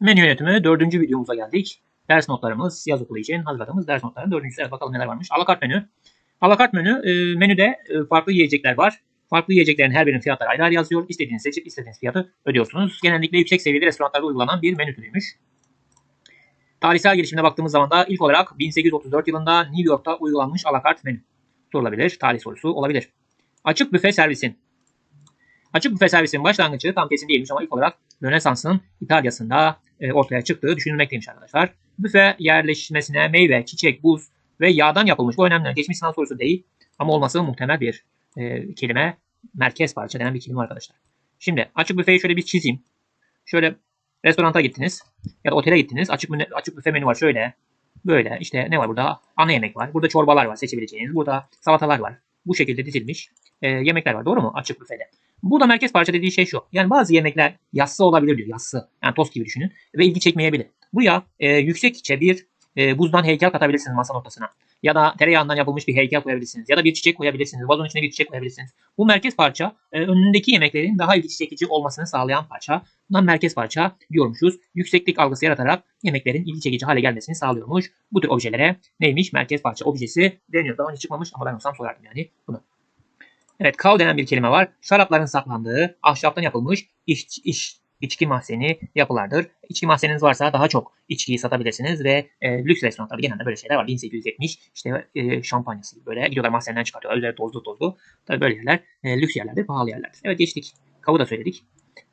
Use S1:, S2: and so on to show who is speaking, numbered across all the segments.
S1: Menü yönetimi dördüncü videomuza geldik. Ders notlarımız yaz okulu için hazırladığımız ders notlarının dördüncüsü. Evet, bakalım neler varmış. Alakart menü. Alakart menü e, menüde e, farklı yiyecekler var. Farklı yiyeceklerin her birinin fiyatları ayrı ayrı yazıyor. İstediğinizi seçip istediğiniz fiyatı ödüyorsunuz. Genellikle yüksek seviyeli restoranlarda uygulanan bir menü türüymüş. Tarihsel gelişimine baktığımız zaman da ilk olarak 1834 yılında New York'ta uygulanmış alakart menü sorulabilir. Tarih sorusu olabilir. Açık büfe servisin. Açık büfe servisinin başlangıcı tam kesin değilmiş ama ilk olarak Rönesans'ın İtalya'sında e, ortaya çıktığı düşünülmekteymiş arkadaşlar. Büfe yerleşmesine meyve, çiçek, buz ve yağdan yapılmış. Bu önemli. Geçmiş sınav sorusu değil ama olması muhtemel bir e, kelime. Merkez parça denen bir kelime arkadaşlar. Şimdi açık büfeyi şöyle bir çizeyim. Şöyle restoranta gittiniz ya da otele gittiniz. Açık, açık büfe menü var şöyle. Böyle işte ne var burada? Ana yemek var. Burada çorbalar var seçebileceğiniz. Burada salatalar var. Bu şekilde dizilmiş e, yemekler var. Doğru mu? Açık büfede. Bu da merkez parça dediği şey şu. Yani bazı yemekler yassı olabilir diyor. Yassı. Yani tost gibi düşünün. Ve ilgi çekmeyebilir. Buraya e, yüksekçe bir e, buzdan heykel katabilirsiniz masa ortasına. Ya da tereyağından yapılmış bir heykel koyabilirsiniz. Ya da bir çiçek koyabilirsiniz. Vazonun içine bir çiçek koyabilirsiniz. Bu merkez parça e, önündeki yemeklerin daha ilgi çekici olmasını sağlayan parça. Bundan merkez parça diyormuşuz. Yükseklik algısı yaratarak yemeklerin ilgi çekici hale gelmesini sağlıyormuş. Bu tür objelere neymiş? Merkez parça objesi deniyor. Daha önce çıkmamış ama ben olsam sorardım yani bunu. Evet kav denen bir kelime var. Şarapların saklandığı ahşaptan yapılmış iş, iş, içki mahzeni yapılardır. İçki mahzeniniz varsa daha çok içkiyi satabilirsiniz ve e, lüks restoranlarda genelde böyle şeyler var. 1870 işte e, şampanyası gibi böyle gidiyorlar mahzenden çıkartıyor. Öyle tozlu tozlu. Tabii böyle yerler e, lüks yerlerdir, pahalı yerlerdir. Evet geçtik. Kavı da söyledik.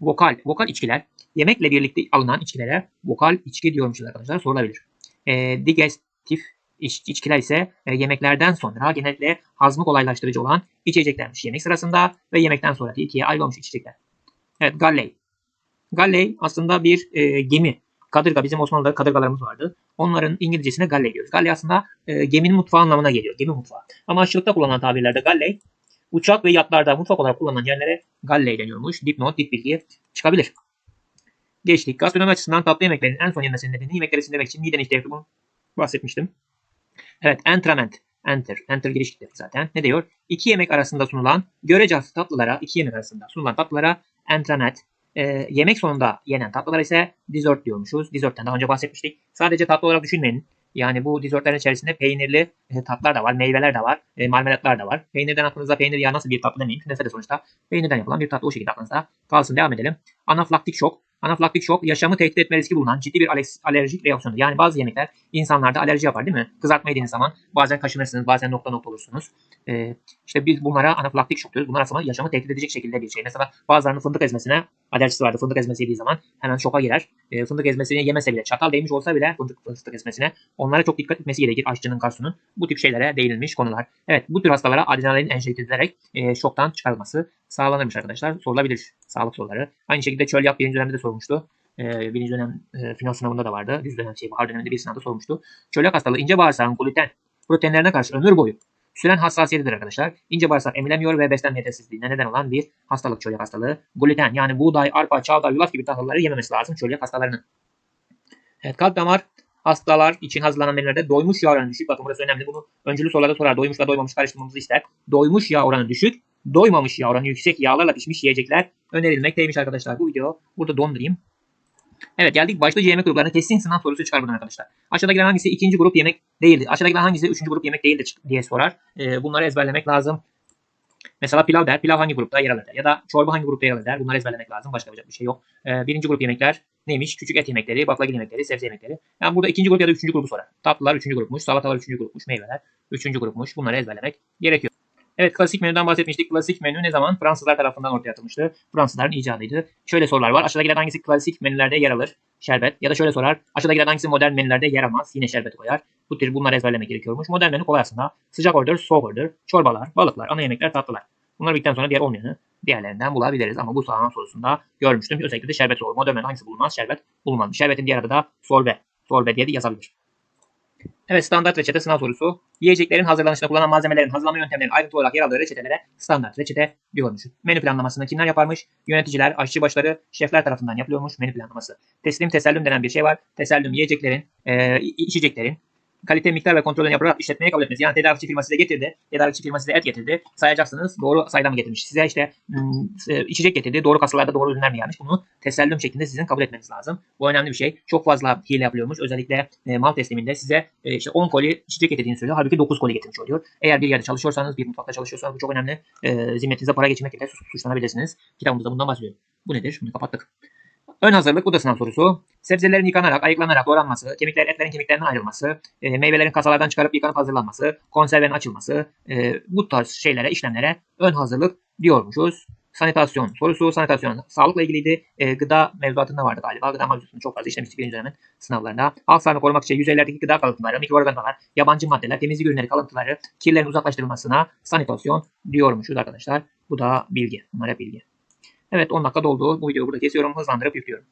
S1: Vokal, vokal içkiler. Yemekle birlikte alınan içkilere vokal içki diyormuşuz arkadaşlar. Sorulabilir. E, digestif İç, içkiler ise e, yemeklerden sonra genellikle hazmı kolaylaştırıcı olan içeceklermiş yemek sırasında ve yemekten sonra ikiye ayrılmış içecekler. Evet galley. Galley aslında bir e, gemi. Kadırga bizim Osmanlı'da kadırgalarımız vardı. Onların İngilizcesine galley diyoruz. Galley aslında e, geminin mutfağı anlamına geliyor. Gemi mutfağı. Ama aşçılıkta kullanılan tabirlerde galley uçak ve yatlarda mutfak olarak kullanılan yerlere galley deniyormuş. Dipnot, dip bilgi çıkabilir. Geçtik. Gastronomi açısından tatlı yemeklerin en son yenmesinin nedeni yemekleri sindirmek için miden ihtiyacı bahsetmiştim. Evet, entrament. Enter. Enter giriş demek zaten. Ne diyor? İki yemek arasında sunulan görece tatlılara, iki yemek arasında sunulan tatlılara entramet. E, yemek sonunda yenen tatlılar ise dessert diyormuşuz. Dessert'ten daha önce bahsetmiştik. Sadece tatlı olarak düşünmeyin. Yani bu dessertlerin içerisinde peynirli e, tatlar da var, meyveler de var, e, marmelatlar da var. Peynirden aklınıza peynir ya nasıl bir tatlı demeyin. Künefe de sonuçta peynirden yapılan bir tatlı o şekilde aklınızda kalsın. Devam edelim. Anaflaktik şok. Anafilaktik şok yaşamı tehdit etme riski bulunan ciddi bir alerjik reaksiyondur. Yani bazı yemekler insanlarda alerji yapar değil mi? Kızartma yediğiniz zaman bazen kaşınırsınız, bazen nokta nokta olursunuz. Ee, işte biz bunlara anafilaktik şok diyoruz. Bunlar aslında yaşamı tehdit edecek şekilde bir şey. Mesela bazılarının fındık ezmesine alerjisi vardı. Fındık ezmesi yediği zaman hemen şoka girer. E, fındık ezmesini yemese bile, çatal değmiş olsa bile fındık, fındık ezmesine onlara çok dikkat etmesi gerekir aşçının, garsunun. Bu tip şeylere değinilmiş konular. Evet bu tür hastalara adrenalin enjekte edilerek e, şoktan çıkarılması sağlanırmış arkadaşlar. Sorulabilir sağlık soruları. Aynı şekilde çöl yap birinci dönemde de sormuştu. E, birinci dönem e, final sınavında da vardı. Yüz dönem şey, bahar döneminde bir sınavda sormuştu. Çölyak hastalığı ince bağırsağın gluten proteinlerine karşı ömür boyu süren hassasiyetidir arkadaşlar. İnce bağırsak emilemiyor ve beslenme yetersizliğine neden olan bir hastalık çölyak hastalığı. Gluten yani buğday, arpa, çavdar, yulaf gibi tahılları yememesi lazım çölyak hastalarının. Evet kalp damar hastalar için hazırlanan menülerde doymuş yağ oranı düşük. Bakın burası önemli. Bunu öncülü sorularda sorar. Doymuşla doymamış karıştırmamızı ister. Doymuş yağ oranı düşük. Doymamış yağ oranı yüksek yağlarla pişmiş yiyecekler önerilmekteymiş arkadaşlar. Bu video burada dondurayım. Evet geldik başlıca yemek gruplarına kesin sınav sorusu çıkar buradan arkadaşlar. Aşağıdakiler hangisi ikinci grup yemek değildi? Aşağıdakiler hangisi üçüncü grup yemek değildir diye sorar. Ee, bunları ezberlemek lazım. Mesela pilav der. Pilav hangi grupta yer alır der. Ya da çorba hangi grupta yer alır der. Bunları ezberlemek lazım. Başka yapacak bir şey yok. Ee, birinci grup yemekler neymiş? Küçük et yemekleri, baklagil yemekleri, sebze yemekleri. Yani burada ikinci grup ya da üçüncü grubu sorar. Tatlılar üçüncü grupmuş, salatalar üçüncü grupmuş, meyveler üçüncü grupmuş. Bunları ezberlemek gerekiyor. Evet klasik menüden bahsetmiştik. Klasik menü ne zaman? Fransızlar tarafından ortaya atılmıştı. Fransızların icadıydı. Şöyle sorular var. Aşağıdakiler hangisi klasik menülerde yer alır? Şerbet. Ya da şöyle sorar. Aşağıdakiler hangisi modern menülerde yer almaz? Yine şerbet koyar. Bu tür bunları ezberlemek gerekiyormuş. Modern menü kolay aslında. Sıcak order, soğuk order, çorbalar, balıklar, ana yemekler, tatlılar. Bunlar bittikten sonra diğer olmayanı diğerlerinden bulabiliriz. Ama bu sağlanan sorusunda görmüştüm. Özellikle de şerbet olur. Modern menü hangisi bulunmaz? Şerbet bulunmaz. Şerbetin diğer adı da solve. Solve diye de yazabilir. Evet standart reçete sınav sorusu. Yiyeceklerin hazırlanışında kullanılan malzemelerin hazırlama yöntemlerinin ayrıntı olarak yer aldığı reçetelere standart reçete diyormuş. Menü planlamasını kimler yaparmış? Yöneticiler, aşçıbaşları, şefler tarafından yapılıyormuş menü planlaması. Teslim tesellüm denen bir şey var. Tesellüm yiyeceklerin, e, içeceklerin kalite, miktar ve kontrolünü yaparak işletmeye kabul etmeniz. Yani tedarikçi firma size getirdi. Tedarikçi firma size et getirdi. Sayacaksınız. Doğru sayıda mı getirmiş? Size işte ım, e, içecek getirdi. Doğru kasalarda doğru ürünler mi gelmiş? Bunu tesellüm şeklinde sizin kabul etmeniz lazım. Bu önemli bir şey. Çok fazla hile yapılıyormuş. Özellikle e, mal tesliminde size e, işte 10 koli içecek getirdiğini söylüyor. Halbuki 9 koli getirmiş oluyor. Eğer bir yerde çalışıyorsanız, bir mutfakta çalışıyorsanız bu çok önemli. E, zimmetinize para geçirmek ile suç- suçlanabilirsiniz. Kitabımızda bundan bahsediyor. Bu nedir? Bunu kapattık. Ön hazırlık bu da sınav sorusu. Sebzelerin yıkanarak, ayıklanarak doğranması, kemikler etlerin kemiklerinden ayrılması, e, meyvelerin kasalardan çıkarıp yıkanıp hazırlanması, konservenin açılması, e, bu tarz şeylere, işlemlere ön hazırlık diyormuşuz. Sanitasyon sorusu, sanitasyon sağlıkla ilgiliydi. E, gıda mevzuatında vardı galiba. Gıda mevzuatını çok fazla işlemiştik birinci dönemin sınavlarında. Halk sağlığını korumak için yüzeylerdeki gıda kalıntıları, mikroorganizmalar, yabancı maddeler, temizlik ürünleri kalıntıları, kirlerin uzaklaştırılmasına sanitasyon diyormuşuz arkadaşlar. Bu da bilgi. Bunlar bilgi. Evet 10 dakika doldu. Bu videoyu burada kesiyorum. Hızlandırıp yüklüyorum.